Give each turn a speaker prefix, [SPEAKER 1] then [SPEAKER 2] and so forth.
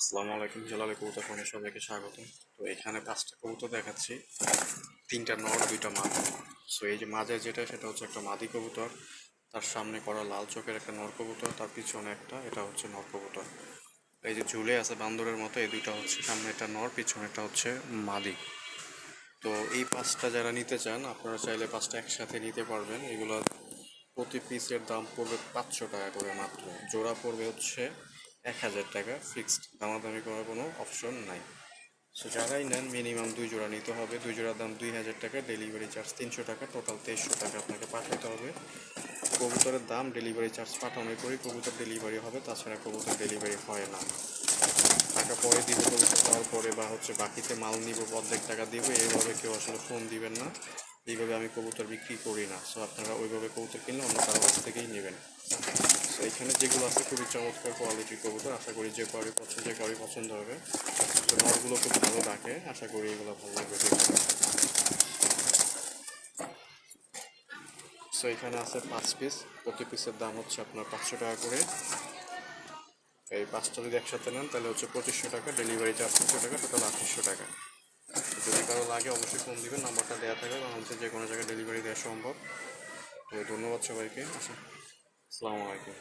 [SPEAKER 1] আসসালামু আলাইকুম জালালে কবুতর ফোনে সবাইকে স্বাগত তো এখানে পাঁচটা কবুতর দেখাচ্ছি। তিনটা নর, দুইটা মাদি। সো এই যে মাঝে যেটা, সেটা হচ্ছে একটা মাদি কবুতর। তার সামনে করা লাল চোখের একটা নর কবুতর, তার পিছনে একটা, এটা হচ্ছে নর কবুতর। এই যে ঝুলে আছে বান্দরের মতো, এই দুইটা হচ্ছে সামনে একটা নর পিছনেটা হচ্ছে মাদি। তো এই পাঁচটা যারা নিতে চান, আপনারা চাইলে পাঁচটা একসাথে নিতে পারবেন। এগুলো প্রতি পিসের দাম পড়বে পাঁচশো টাকা করে মাত্র। জোড়া পড়বে হচ্ছে এক হাজার টাকা ফিক্সড দামাদামি করার কোনো অপশন নাই। সো যারাই নেন মিনিমাম দুই জোড়া নিতে হবে। দুই জোড়ার দাম দুই হাজার টাকা ডেলিভারি চার্জ তিনশো টাকা টোটাল তেইশশো টাকা আপনাকে পাঠাতে হবে। কবুতরের দাম ডেলিভারি চার্জ পাঠানোর পরেই কবুতর ডেলিভারি হবে, তাছাড়া কবুতর ডেলিভারি হয় না। টাকা পরে দিব কবুতর পাওয়ার পরে বা হচ্ছে বাকিতে মাল নিব, অর্ধেক টাকা দিব, এইভাবে কেউ আসলে ফোন দিবেন না। এইভাবে আমি কবুতর বিক্রি করি না। সো আপনারা ওইভাবে কবুতর কিনলে অন্য কারও কাছ থেকেই নেবেন। তো এখানে যেগুলো আছে, খুবই চমৎকার কোয়ালিটির কবুতর। আশা করি যে কারি পছন্দ যে কারি পছন্দ হবে। তো নরগুলো খুব ভালো ডাকে আশা করি এগুলো ভালো লাগবে সো এখানে আছে পাঁচ পিস প্রতি পিসের দাম হচ্ছে আপনার পাঁচশো টাকা করে। এই পাঁচটা যদি একসাথে নেন, তাহলে হচ্ছে পঁচিশশো টাকা। ডেলিভারি চার্জ টাকা। টোটাল আঠাশশো টাকা। লাগে অবশ্যই ফোন দিবেন, নাম্বারটা দেওয়া থাকবে বাংলাদেশে যে কোনো জায়গায় ডেলিভারি দেওয়া সম্ভব। তো ধন্যবাদ সবাইকে আচ্ছা আসসালামু আলাইকুম।